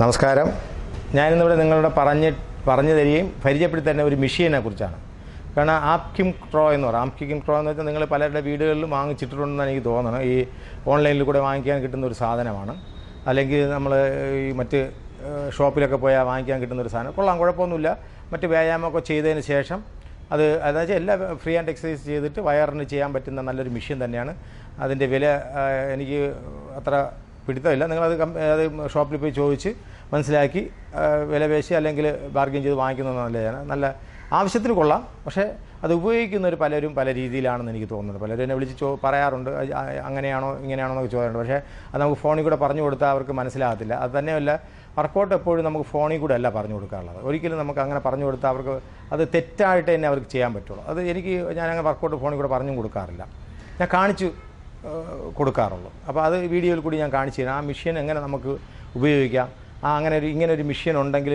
നമസ്കാരം. ഞാനിന്നിവിടെ നിങ്ങളുടെ പറഞ്ഞ് പറഞ്ഞു തരികയും പരിചയപ്പെടുത്തി തന്നെ ഒരു മെഷീനെ കുറിച്ചാണ്. കാരണം ആപ്കിം ക്രോ എന്ന് പറയും. ആപ്കിം ക്രോ എന്ന് വെച്ചാൽ നിങ്ങൾ പലരുടെ വീടുകളിലും വാങ്ങിച്ചിട്ടുണ്ടെന്ന് എനിക്ക് തോന്നണം. ഈ ഓൺലൈനിൽ കൂടെ വാങ്ങിക്കാൻ കിട്ടുന്ന ഒരു സാധനമാണ്. അല്ലെങ്കിൽ നമ്മൾ ഈ മറ്റ് ഷോപ്പിലൊക്കെ പോയാൽ വാങ്ങിക്കാൻ കിട്ടുന്ന ഒരു സാധനം. കൊള്ളാം കുഴപ്പമൊന്നുമില്ല. മറ്റ് വ്യായാമമൊക്കെ ചെയ്തതിന് ശേഷം അത് അതായത് എല്ലാ ഫ്രീ ആൻഡ് എക്സസൈസ് ചെയ്തിട്ട് വയറിന് ചെയ്യാൻ പറ്റുന്ന നല്ലൊരു മെഷീൻ തന്നെയാണ്. അതിന്റെ വില എനിക്ക് അത്ര പിടുത്തമില്ല. നിങ്ങളത് അത് ഷോപ്പിൽ പോയി ചോദിച്ച് മനസ്സിലാക്കി വിലപേശി വില പേശി അല്ലെങ്കിൽ ബാർഗെയിൻ ചെയ്ത് വാങ്ങിക്കുന്നത് നല്ലതാണ്. നല്ല ആവശ്യത്തിന് കൊള്ളാം. പക്ഷേ അത് ഉപയോഗിക്കുന്നവർ പലരും പല രീതിയിലാണെന്ന് എനിക്ക് തോന്നുന്നത്. പലരും എന്നെ വിളിച്ച് ചോ പറയാറുണ്ട്. അങ്ങനെയാണോ ഇങ്ങനെയാണോ എന്നൊക്കെ ചോദിക്കുന്നുണ്ട് പക്ഷേ അത് നമുക്ക് ഫോണിൽ കൂടെ പറഞ്ഞു കൊടുത്താൽ അവർക്ക് മനസ്സിലാകത്തില്ല. അത് തന്നെയല്ല വർക്കൗട്ട് എപ്പോഴും നമുക്ക് ഫോണിൽ കൂടെ അല്ല പറഞ്ഞു കൊടുക്കാറുള്ളത്. ഒരിക്കലും നമുക്ക് അങ്ങനെ പറഞ്ഞു കൊടുത്താൽ അവർക്ക് അത് തെറ്റായിട്ട് തന്നെ അവർക്ക് ചെയ്യാൻ പറ്റുള്ളൂ. അത് എനിക്ക് ഞാൻ അങ്ങനെ വർക്കൗട്ട് ഫോണിൽ കൂടെ പറഞ്ഞു കൊടുക്കാറില്ല. ഞാൻ കാണിച്ചു കൊടുക്കാറുള്ളൂ. അപ്പോൾ അത് വീഡിയോയിൽ കൂടി ഞാൻ കാണിച്ചു തരാം. ആ മെഷീൻ എങ്ങനെ നമുക്ക് ഉപയോഗിക്കാം? ആ അങ്ങനെ ഒരു ഇങ്ങനെ ഒരു മെഷീൻ ഉണ്ടെങ്കിൽ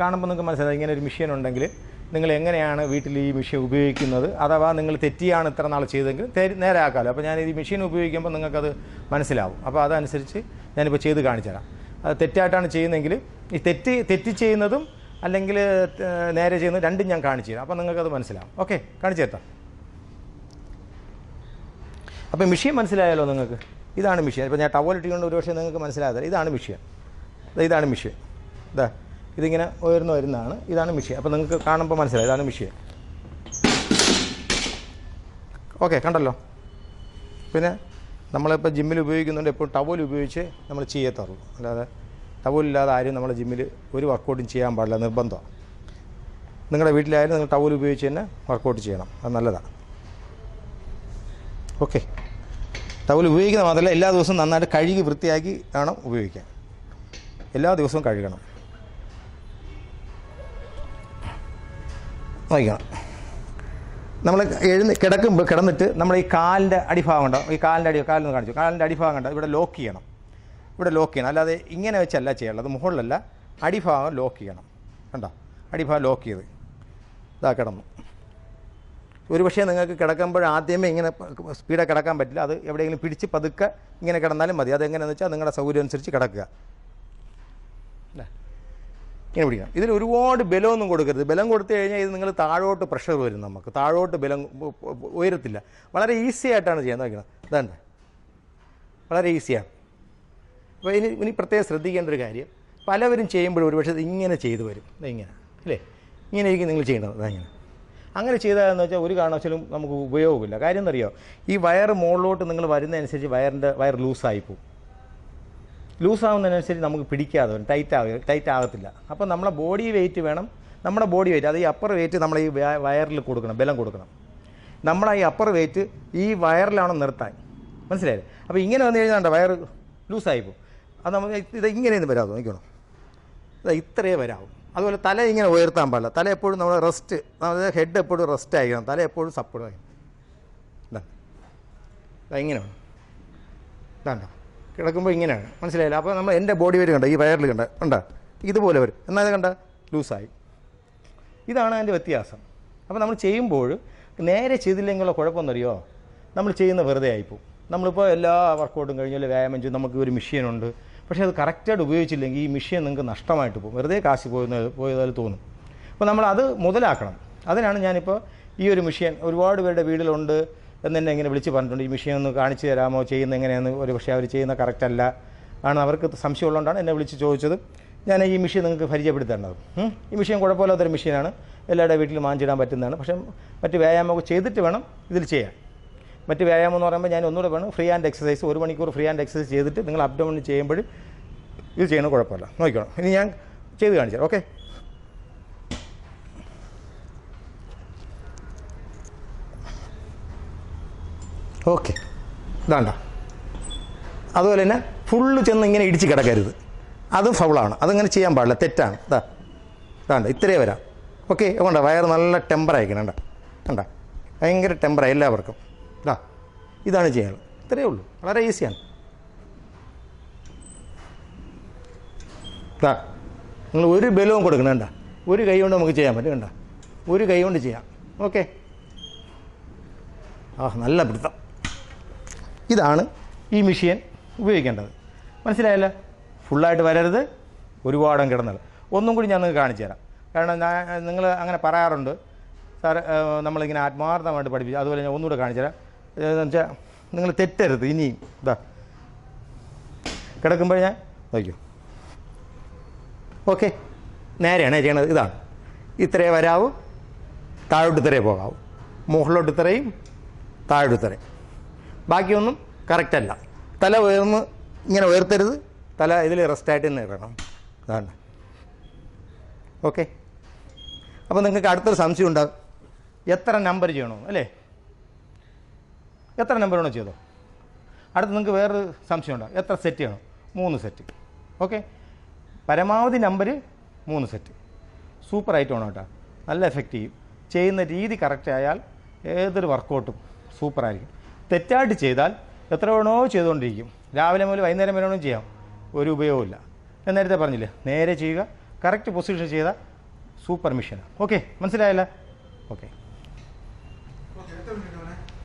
കാണുമ്പോൾ നിങ്ങൾക്ക് മനസ്സിലായി. ഇങ്ങനെ ഒരു മെഷീൻ ഉണ്ടെങ്കിൽ നിങ്ങൾ എങ്ങനെയാണ് വീട്ടിൽ ഈ മെഷീൻ ഉപയോഗിക്കുന്നത്? അഥവാ നിങ്ങൾ തെറ്റിയാണ് ഇത്ര നാൾ ചെയ്തെങ്കിൽ നേരെ ആക്കാമല്ലോ അപ്പോൾ ഞാൻ ഈ മെഷീൻ ഉപയോഗിക്കുമ്പോൾ നിങ്ങൾക്കത് മനസ്സിലാവും. അപ്പോൾ അതനുസരിച്ച് ഞാനിപ്പോൾ ചെയ്ത് കാണിച്ചു തരാം. അത് തെറ്റായിട്ടാണ് ചെയ്യുന്നതെങ്കിൽ ഈ തെറ്റ് തെറ്റി ചെയ്യുന്നതും അല്ലെങ്കിൽ നേരെ ചെയ്യുന്നതും രണ്ടും ഞാൻ കാണിച്ചു തരാം. അപ്പോൾ നിങ്ങൾക്കത് മനസ്സിലാവും. ഓക്കെ കാണിച്ചു തരാം. അപ്പോൾ മിഷ്യൻ മനസ്സിലായാലോ നിങ്ങൾക്ക്? ഇതാണ് മിഷ്യൻ. ഇപ്പോൾ ഞാൻ ടവൽ ഇട്ടുകൊണ്ട് ഒരു പക്ഷേ നിങ്ങൾക്ക് മനസ്സിലാകാതെ ഇതാണ് മിഷ്യൻ. ഇതാണ് മിഷ്യൻ. ഇതാ ഇതിങ്ങനെ ഉയർന്നു വരുന്നതാണ്. ഇതാണ് മിഷ്യൻ. അപ്പോൾ നിങ്ങൾക്ക് കാണുമ്പോൾ മനസ്സിലായി. ഇതാണ് മിഷ്യൻ. ഓക്കെ കണ്ടല്ലോ? പിന്നെ നമ്മളിപ്പോൾ ജിമ്മിൽ ഉപയോഗിക്കുന്നുണ്ട്. എപ്പോഴും ടവൽ ഉപയോഗിച്ച് നമ്മൾ ചെയ്യത്തുള്ളൂ. അല്ലാതെ ടവലില്ലാതെ ആരും നമ്മളെ ജിമ്മിൽ ഒരു വർക്കൗട്ടും ചെയ്യാൻ പാടില്ല. നിർബന്ധമാണ് നിങ്ങളുടെ വീട്ടിലായാലും നിങ്ങൾ ടവൽ ഉപയോഗിച്ച് തന്നെ വർക്കൗട്ട് ചെയ്യണം. അത് നല്ലതാണ് ഓക്കെ. ടവൽ ഉപയോഗിക്കുന്ന മാത്രമല്ല എല്ലാ ദിവസവും നന്നായിട്ട് കഴുകി വൃത്തിയാക്കി വേണം ഉപയോഗിക്കാൻ. എല്ലാ ദിവസവും കഴുകണം. നോക്കണം നമ്മൾ എഴുന്ന് കിടക്കുമ്പോൾ കിടന്നിട്ട് നമ്മൾ ഈ കാലിന്റെ അടിഭാഗം ഉണ്ടോ ഈ കാലിന്റെ അടി കാലിൽ നിന്ന് കാണിച്ചു. കാലിന്റെ അടിഭാഗം കണ്ടോ? ഇവിടെ ലോക്ക് ചെയ്യണം. ഇവിടെ ലോക്ക് ചെയ്യണം. അല്ലാതെ ഇങ്ങനെ വെച്ചല്ല ചെയ്യേണ്ടത്. മുകളിലല്ല അടിഭാഗം ലോക്ക് ചെയ്യണം. കണ്ടോ? അടിഭാഗം ലോക്ക് ചെയ്ത് ഇതാ കിടന്നു. ഒരു പക്ഷേ നിങ്ങൾക്ക് കിടക്കുമ്പോൾ ആദ്യമേ ഇങ്ങനെ സ്പീഡായി കിടക്കാൻ പറ്റില്ല. അത് എവിടെയെങ്കിലും പിടിച്ച് പതുക്കെ ഇങ്ങനെ കിടന്നാലും മതി. അതെങ്ങനെയാണെന്ന് വെച്ചാൽ നിങ്ങളുടെ സൗകര്യം അനുസരിച്ച് കിടക്കുക? ഇങ്ങനെ പിടിക്കണം. ഇതിൽ ഒരുപാട് ബലമൊന്നും കൊടുക്കരുത്. ബലം കൊടുത്തു കഴിഞ്ഞാൽ ഇത് നിങ്ങൾ താഴോട്ട് പ്രഷർ വരും നമുക്ക്. താഴോട്ട് ബലം ഉയരത്തില്ല. വളരെ ഈസി ആയിട്ടാണ് ചെയ്യാൻ നോക്കണം. ഇതാണ്ട്. വളരെ ഈസിയാണ് അപ്പോൾ ഇനി ഇനി പ്രത്യേകം ശ്രദ്ധിക്കേണ്ട ഒരു കാര്യം. പലവരും ചെയ്യുമ്പോഴും ഒരുപക്ഷെ ഇത് ഇങ്ങനെ ചെയ്തു വരും. ഇങ്ങനെ. അല്ലേ? ഇങ്ങനെയായിരിക്കും നിങ്ങൾ ചെയ്യേണ്ടത്. അതങ്ങനെ ഇങ്ങനെ. അങ്ങനെ ചെയ്താലെന്ന് വെച്ചാൽ ഒരു കാരണവശാലും നമുക്ക് ഉപയോഗമില്ല. കാര്യം എന്നറിയോ ഈ വയർ മുകളിലോട്ട് നിങ്ങൾ വരുന്നതനുസരിച്ച് വയറിന്റെ വയർ ലൂസായി പോകും ലൂസാവുന്നതിനനുസരിച്ച് നമുക്ക് പിടിക്കാതെ വരും. ടൈറ്റ് ആവുക ടൈറ്റ് ആകത്തില്ല. അപ്പോൾ നമ്മളെ ബോഡി വെയിറ്റ് വേണം. നമ്മുടെ ബോഡി വെയിറ്റ് അത് ഈ അപ്പർ വെയിറ്റ് നമ്മൾ ഈ വയ- വയറിൽ കൊടുക്കണം ബലം കൊടുക്കണം. നമ്മൾ ഈ അപ്പർ വെയിറ്റ് ഈ വയറിലാണ് നിർത്താൻ. മനസ്സിലായില്ലേ? അപ്പോൾ ഇങ്ങനെ വന്നു കഴിഞ്ഞാൽ വയർ ലൂസായി പോകും അത് നമ്മൾ ഇത് ഇങ്ങനെയൊന്നും വരാതെ നോക്കണം ഇത് ഇത്രയേ വരാവും. അതുപോലെ തല ഇങ്ങനെ ഉയർത്താൻ പാടില്ല. തല എപ്പോഴും നമ്മൾ റെസ്റ്റ് അതായത് ഹെഡ് എപ്പോഴും റെസ്റ്റ് ആയിരിക്കണം. തല എപ്പോഴും സപ്പോർട്ട് ആയിരിക്കണം. ഇതാ. ഇതാ ഇങ്ങനെ വേണം കിടക്കുമ്പോൾ ഇങ്ങനെയാണ്. മനസ്സിലായില്ല? അപ്പോൾ നമ്മൾ എന്റെ ബോഡി വെയിറ്റ് കണ്ട? ഈ വയറിൽ കണ്ട? കണ്ട? ഇതുപോലെ വരും. എന്നാൽ കണ്ട? ലൂസായി. ഇതാണ് അതിന്റെ വ്യത്യാസം. അപ്പോൾ നമ്മൾ ചെയ്യുമ്പോൾ നേരെ ചെയ്തില്ലെങ്കിലുള്ള കുഴപ്പമെന്നറിയോ നമ്മൾ ചെയ്യുന്ന വെറുതെ ആയിപ്പോവും. നമ്മളിപ്പോൾ എല്ലാ വർക്കൗട്ടും കഴിഞ്ഞാൽ വ്യായാമം ചെയ്യും നമുക്ക് ഒരു മെഷീനുണ്ട് പക്ഷേ അത് കറക്റ്റായിട്ട് ഉപയോഗിച്ചില്ലെങ്കിൽ ഈ മെഷീൻ നിങ്ങൾക്ക് നഷ്ടമായിട്ട് പോകും. വെറുതെ കാശ് പോയെന്ന് പോയതായി തോന്നും. അപ്പോൾ നമ്മൾ അത് മുതലാക്കണം. അതിനാണ് ഞാനിപ്പോൾ ഈ ഒരു മെഷീൻ ഒരുപാട് പേരുടെ വീട്ടിലുണ്ട് എന്ന് തന്നെ ഇങ്ങനെ വിളിച്ച് പറഞ്ഞിട്ടുണ്ട്. ഈ മെഷീൻ ഒന്ന് കാണിച്ചു തരാമോ? ചെയ്യുന്ന എങ്ങനെയാണെന്ന് ഒരു പക്ഷേ അവർ ചെയ്യുന്ന കറക്റ്റല്ല ആണ് അവർക്ക് സംശയമുള്ളതുകൊണ്ടാണ് എന്നെ വിളിച്ച് ചോദിച്ചത്. ഞാൻ ഈ മെഷീൻ നിങ്ങൾക്ക് പരിചയപ്പെടുത്തേണ്ടത്. ഈ മെഷീൻ കുഴപ്പമില്ലാത്തൊരു മെഷീനാണ്. എല്ലാവരുടെ വീട്ടിലും വാങ്ങിച്ചിടാൻ പറ്റുന്നതാണ്. പക്ഷേ മറ്റ് വ്യായാമമൊക്കെ ചെയ്തിട്ട് വേണം ഇതിൽ ചെയ്യാൻ. മറ്റ് വ്യായാമം എന്ന് പറയുമ്പോൾ ഞാൻ ഒന്നുകൂടെ വേണം ഫ്രീ ആൻഡ് എക്സസൈസ് ഒരു മണിക്കൂർ ഫ്രീ ആൻഡ് എക്സസൈസ് ചെയ്തിട്ട് നിങ്ങൾ അപ്ഡൗൺ ചെയ്യുമ്പോൾ ഇത് ചെയ്യണം കുഴപ്പമില്ല. നോക്കിക്കണം. ഇനി ഞാൻ ചെയ്ത് കാണിച്ചു ഓക്കെ ഓക്കെ ഇതാണ്ട. അതുപോലെ തന്നെ ഫുള്ള് ചെന്ന് ഇങ്ങനെ ഇടിച്ച് കിടക്കരുത്. അത് ഫൗളാണ് അതങ്ങനെ ചെയ്യാൻ പാടില്ല. തെറ്റാണ്. ഇതാ ഇതാണ്ട. ഇത്രയേ വരാം. ഓക്കെ വേണ്ട വയറ് നല്ല ടെമ്പർ അയക്കണം വേണ്ട കണ്ട? ഭയങ്കര ടെമ്പറാണ് എല്ലാവർക്കും. ഇതാ ഇതാണ് ചെയ്യാനുള്ളത് ഇത്രയേ ഉള്ളൂ. വളരെ ഈസിയാണ്. ഇതാ നിങ്ങൾ ഒരു ബലവും കൊടുക്കണം കണ്ട? ഒരു കൈ കൊണ്ട് നമുക്ക് ചെയ്യാൻ പറ്റും കണ്ട? ഒരു കൈ കൊണ്ട് ചെയ്യാം. ഓക്കെ? ആ നല്ല പിടുത്തം. ഇതാണ് ഈ മെഷീൻ ഉപയോഗിക്കേണ്ടത്. മനസ്സിലായല്ല? ഫുള്ളായിട്ട് വരരുത് ഒരുപാടും കിടന്നത്. ഒന്നും കൂടി ഞാൻ നിങ്ങൾക്ക് കാണിച്ചു തരാം. കാരണം ഞാൻ നിങ്ങൾ അങ്ങനെ പറയാറുണ്ട്. സാർ നമ്മളിങ്ങനെ ആത്മാർത്ഥമായിട്ട് പഠിപ്പിച്ചു അതുപോലെ ഞാൻ ഒന്നുകൂടെ കാണിച്ചു തരാം. വെച്ചാൽ നിങ്ങൾ തെറ്റരുത് ഇനിയും ഇതാ കിടക്കുമ്പോൾ ഞാൻ നോക്കൂ ഓക്കെ. നേരെയാണ് ചെയ്യണത് ഇതാണ്. ഇത്രേ വരാവൂ താഴോട്ട് ഇത്രേ പോകാവൂ. മുകളിലോട്ട് ഇത്രയും താഴോട്ട് ഇത്രയും. ബാക്കിയൊന്നും കറക്റ്റല്ല തല ഉയർന്ന് ഇങ്ങനെ ഉയർത്തരുത്. തല ഇതിൽ റെസ്റ്റായിട്ട് തന്നെ ഇടണം. അതാണ് ഓക്കെ. അപ്പോൾ നിങ്ങൾക്ക് അടുത്തൊരു സംശയം ഉണ്ടാകും. എത്ര നമ്പർ ചെയ്യണോ അല്ലേ? എത്ര നമ്പർ വേണോ ചെയ്തോ. അടുത്ത് നിങ്ങൾക്ക് വേറൊരു സംശയം ഉണ്ടോ എത്ര സെറ്റ് ചെയ്യണം? മൂന്ന് സെറ്റ് ഓക്കെ പരമാവധി നമ്പർ മൂന്ന് സെറ്റ് സൂപ്പർ ആയിട്ട് വേണം കേട്ടോ. നല്ല എഫക്റ്റീവ് ചെയ്യുന്ന രീതി കറക്റ്റ് ആയാൽ ഏതൊരു വർക്കൗട്ടും സൂപ്പറായിരിക്കും തെറ്റായിട്ട് ചെയ്താൽ എത്ര വേണോ ചെയ്തുകൊണ്ടിരിക്കും. രാവിലെ മുതൽ വൈകുന്നേരം വരെ വേണോ ചെയ്യാം. ഒരു ഉപയോഗമില്ല ഞാൻ നേരത്തെ പറഞ്ഞില്ലേ നേരെ ചെയ്യുക കറക്റ്റ് പൊസിഷൻ ചെയ്താൽ സൂപ്പർ മിഷനാണ് ഓക്കെ മനസ്സിലായല്ലോ? ഓക്കെ